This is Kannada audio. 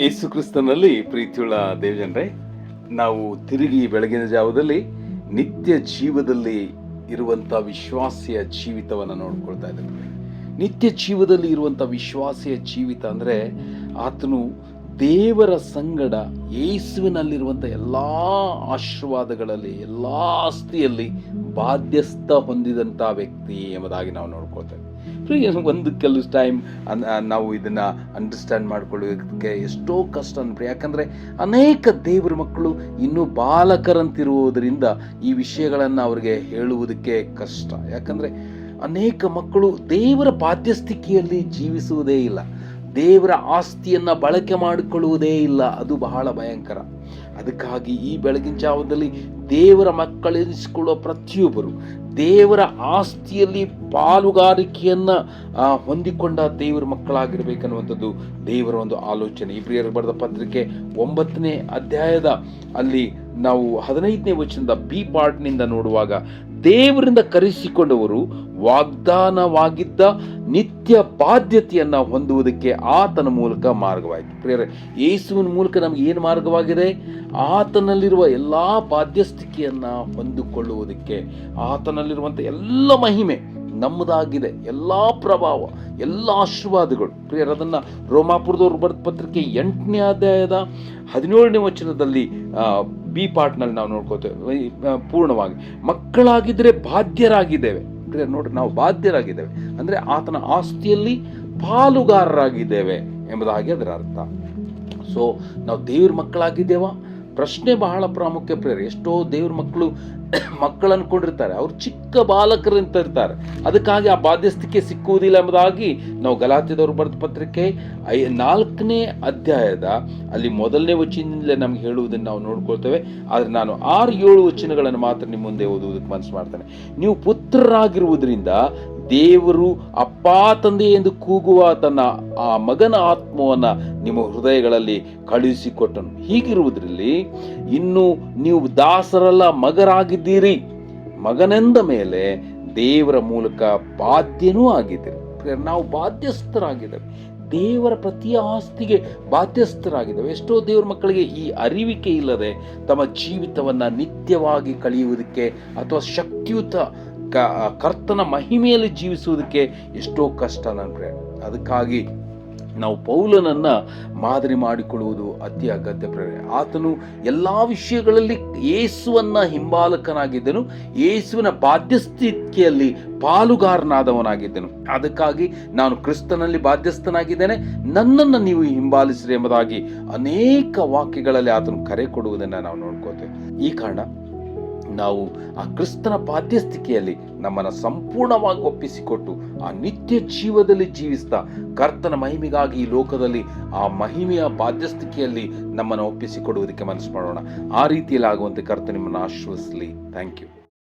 ಯೇಸು ಕ್ರಿಸ್ತನಲ್ಲಿ ಪ್ರೀತಿಯುಳ್ಳ ದೇವಜನರೇ, ನಾವು ತಿರುಗಿ ಬೆಳಗಿನ ಜಾವದಲ್ಲಿ ನಿತ್ಯ ಜೀವದಲ್ಲಿ ಇರುವಂಥ ವಿಶ್ವಾಸಿಯ ಜೀವಿತವನ್ನು ನೋಡ್ಕೊಳ್ತಾ ಇದ್ದೇವೆ. ನಿತ್ಯ ಜೀವದಲ್ಲಿ ಇರುವಂಥ ವಿಶ್ವಾಸಿಯ ಜೀವಿತ ಅಂದರೆ ಆತನು ದೇವರ ಸಂಗಡ ಯೇಸುವಿನಲ್ಲಿರುವಂಥ ಎಲ್ಲ ಆಶೀರ್ವಾದಗಳಲ್ಲಿ, ಎಲ್ಲ ಆಸ್ತಿಯಲ್ಲಿ ಬಾಧ್ಯಸ್ಥ ಹೊಂದಿದಂಥ ವ್ಯಕ್ತಿ ಎಂಬುದಾಗಿ ನಾವು ನೋಡ್ಕೊಳ್ತೇವೆ ಪ್ರಿಯ, ಒಂದು ಕೆಲವು ಟೈಮ್ ನಾವು ಇದನ್ನು ಅಂಡರ್ಸ್ಟ್ಯಾಂಡ್ ಮಾಡ್ಕೊಳ್ಳೋದಕ್ಕೆ ಎಷ್ಟೋ ಕಷ್ಟ ಅನ್ಬಿಟ್ಟು ಯಾಕಂದರೆ ಅನೇಕ ದೇವರ ಮಕ್ಕಳು ಇನ್ನೂ ಬಾಲಕರಂತಿರುವುದರಿಂದ ಈ ವಿಷಯಗಳನ್ನು ಅವರಿಗೆ ಹೇಳುವುದಕ್ಕೆ ಕಷ್ಟ. ಯಾಕಂದರೆ ಅನೇಕ ಮಕ್ಕಳು ದೇವರ ಬಾಧ್ಯಸ್ಥಿಕೆಯಲ್ಲಿ ಜೀವಿಸುವುದೇ ಇಲ್ಲ. ದೇವರ ಆಸ್ತಿಯನ್ನು ಬಳಕೆ ಮಾಡಿಕೊಳ್ಳುವುದೇ ಇಲ್ಲ. ಅದು ಬಹಳ ಭಯಂಕರ. ಅದಕ್ಕಾಗಿ ಈ ಬೆಳಗಿನ ಜಾವದಲ್ಲಿ ದೇವರ ಮಕ್ಕಳೆನಿಸಿಕೊಳ್ಳುವ ಪ್ರತಿಯೊಬ್ಬರು, ದೇವರ ಆಸ್ತಿಯಲ್ಲಿ ಪಾಲುಗಾರಿಕೆಯನ್ನು ಹೊಂದಿಕೊಂಡ ದೇವರ ಮಕ್ಕಳಾಗಿರಬೇಕನ್ನುವಂಥದ್ದು ದೇವರ ಒಂದು ಆಲೋಚನೆ. ಪ್ರಿಯರು ಬರೆದ ಪತ್ರಿಕೆ ಒಂಬತ್ತನೇ ಅಧ್ಯಾಯದ ಅಲ್ಲಿ ನಾವು ಹದಿನೈದನೇ ವಚನದ ಬಿ ಪಾರ್ಟ್ನಿಂದ ನೋಡುವಾಗ ದೇವರಿಂದ ಕರೆಸಿಕೊಂಡವರು ವಾಗ್ದಾನವಾಗಿದ್ದ ನಿತ್ಯ ಬಾಧ್ಯತೆಯನ್ನು ಹೊಂದುವುದಕ್ಕೆ ಆತನ ಮೂಲಕ ಮಾರ್ಗವಾಯಿತು. ಪ್ರಿಯರೇ, ಯೇಸುವಿನ ಮೂಲಕ ನಮಗೆ ಏನು ಮಾರ್ಗವಾಗಿದೆ? ಆತನಲ್ಲಿರುವ ಎಲ್ಲ ಬಾಧ್ಯಸ್ಥಿಕೆಯನ್ನು ಹೊಂದಿಕೊಳ್ಳುವುದಕ್ಕೆ ಆತನಲ್ಲಿರುವಂಥ ಎಲ್ಲ ಮಹಿಮೆ ನಮ್ಮದಾಗಿದೆ. ಎಲ್ಲ ಪ್ರಭಾವ, ಎಲ್ಲ ಆಶೀರ್ವಾದಗಳು. ಪ್ರಿಯರ, ಅದನ್ನು ರೋಮಾಪುರದವ್ರು ಬರೆದ ಪತ್ರಿಕೆ ಎಂಟನೇ ಅಧ್ಯಾಯದ ಹದಿನೇಳನೇ ವಚನದಲ್ಲಿ ಬಿ ಪಾರ್ಟ್ನಲ್ಲಿ ನಾವು ನೋಡ್ಕೋತೇವೆ. ಪೂರ್ಣವಾಗಿ. ಮಕ್ಕಳಾಗಿದ್ದರೆ ಬಾಧ್ಯರಾಗಿದ್ದೇವೆ. ನೋಡ್ರಿ, ನಾವು ಬಾಧ್ಯರಾಗಿದ್ದೇವೆ. ಅಂದರೆ ಆತನ ಆಸ್ತಿಯಲ್ಲಿ ಪಾಲುಗಾರರಾಗಿದ್ದೇವೆ ಎಂಬುದಾಗಿ ಅದರ ಅರ್ಥ. ಸೊ ನಾವು ದೇವ್ರ ಮಕ್ಕಳಾಗಿದ್ದೇವಾ? ಪ್ರಶ್ನೆ ಬಹಳ ಪ್ರಾಮುಖ್ಯ ಪ್ರೇರೆ ಎಷ್ಟೋ ದೇವ್ರ ಮಕ್ಕಳು ಮಕ್ಕಳು ಅನ್ಕೊಂಡಿರ್ತಾರೆ ಅವ್ರು ಚಿಕ್ಕ ಬಾಲಕರಂತ ಇರ್ತಾರೆ. ಅದಕ್ಕಾಗಿ ಆ ಬಾಧ್ಯಸ್ಥಿಕೆ ಸಿಕ್ಕುವುದಿಲ್ಲ ಎಂಬುದಾಗಿ ನಾವು ಗಲಾತ್ಯದವರು ಬರೆದ ಪತ್ರಿಕೆ ಐ ನಾಲ್ಕನೇ ಅಧ್ಯಾಯದ ಅಲ್ಲಿ ಮೊದಲನೇ ವಚನದಿಂದಲೇ ನಮ್ಗೆ ಹೇಳುವುದನ್ನು ನಾವು ನೋಡ್ಕೊಳ್ತೇವೆ. ಆದರೆ ನಾನು ಆರು ಏಳು ವಚನಗಳನ್ನು ಮಾತ್ರ ನಿಮ್ಮ ಮುಂದೆ ಓದುವುದಕ್ಕೆ ಮನಸ್ಸು ಮಾಡ್ತೇನೆ. ನೀವು ಪುತ್ರರಾಗಿರುವುದರಿಂದ ದೇವರು ಅಪ್ಪ ತಂದೆ ಎಂದು ಕೂಗುವ ತನ್ನ ಆ ಮಗನ ಆತ್ಮವನ್ನು ನಿಮ್ಮ ಹೃದಯಗಳಲ್ಲಿ ಕಳುಹಿಸಿಕೊಟ್ಟನು. ಹೀಗಿರುವುದರಲ್ಲಿ ಇನ್ನು ನೀವು ದಾಸರಲ್ಲ, ಮಗರಾಗಿದ್ದೀರಿ. ಮಗನೆಂದ ಮೇಲೆ ದೇವರ ಮೂಲಕ ಬಾಧ್ಯನೂ ಆಗಿದ್ದೀರಿ. ನಾವು ಬಾಧ್ಯಸ್ಥರಾಗಿದ್ದೇವೆ. ದೇವರ ಪ್ರತಿ ಆಸ್ತಿಗೆ ಬಾಧ್ಯಸ್ಥರಾಗಿದ್ದೇವೆ. ಎಷ್ಟೋ ದೇವರ ಮಕ್ಕಳಿಗೆ ಈ ಅರಿವಿಕೆ ಇಲ್ಲದೆ ತಮ್ಮ ಜೀವಿತವನ್ನು ನಿತ್ಯವಾಗಿ ಕಳೆಯುವುದಕ್ಕೆ ಅಥವಾ ಶಕ್ತಿಯುತ ಕ ಕರ್ತನ ಮಹಿಮೆಯಲ್ಲಿ ಜೀವಿಸುವುದಕ್ಕೆ ಎಷ್ಟೋ ಕಷ್ಟ ನನಗೆ. ಅದಕ್ಕಾಗಿ ನಾವು ಪೌಲನನ್ನ ಮಾದರಿ ಮಾಡಿಕೊಳ್ಳುವುದು ಅತಿ ಅಗತ್ಯ ಪ್ರೇರಣೆ ಆತನು ಎಲ್ಲ ವಿಷಯಗಳಲ್ಲಿ ಯೇಸುವನ್ನ ಹಿಂಬಾಲಕನಾಗಿದ್ದನು ಏಸುವಿನ ಬಾಧ್ಯಸ್ಥಿತಿಯಲ್ಲಿ ಪಾಲುಗಾರನಾದವನಾಗಿದ್ದನು. ಅದಕ್ಕಾಗಿ ನಾನು ಕ್ರಿಸ್ತನಲ್ಲಿ ಬಾಧ್ಯಸ್ಥನಾಗಿದ್ದೇನೆ, ನನ್ನನ್ನು ನೀವು ಹಿಂಬಾಲಿಸಿರಿ ಎಂಬುದಾಗಿ ಅನೇಕ ವಾಕ್ಯಗಳಲ್ಲಿ ಆತನು ಕರೆ ಕೊಡುವುದನ್ನು ನಾವು ನೋಡ್ಕೋತೇವೆ. ಈ ಕಾರಣ ನಾವು ಆ ಕ್ರಿಸ್ತನ ಬಾಧ್ಯಸ್ಥಿಕೆಯಲ್ಲಿ ನಮ್ಮನ್ನು ಸಂಪೂರ್ಣವಾಗಿ ಒಪ್ಪಿಸಿಕೊಟ್ಟು ಆ ನಿತ್ಯ ಜೀವದಲ್ಲಿ ಜೀವಿಸ್ತಾ ಕರ್ತನ ಮಹಿಮೆಗಾಗಿ ಈ ಲೋಕದಲ್ಲಿ ಆ ಮಹಿಮೆಯ ಬಾಧ್ಯಸ್ಥಿಕೆಯಲ್ಲಿ ನಮ್ಮನ್ನು ಒಪ್ಪಿಸಿಕೊಡುವುದಕ್ಕೆ ಮನಸ್ಸು ಮಾಡೋಣ. ಆ ರೀತಿಯಲ್ಲಿ ಆಗುವಂತೆ ಕರ್ತ ನಿಮ್ಮನ್ನು ಆಶ್ವಸಲಿ. Thank you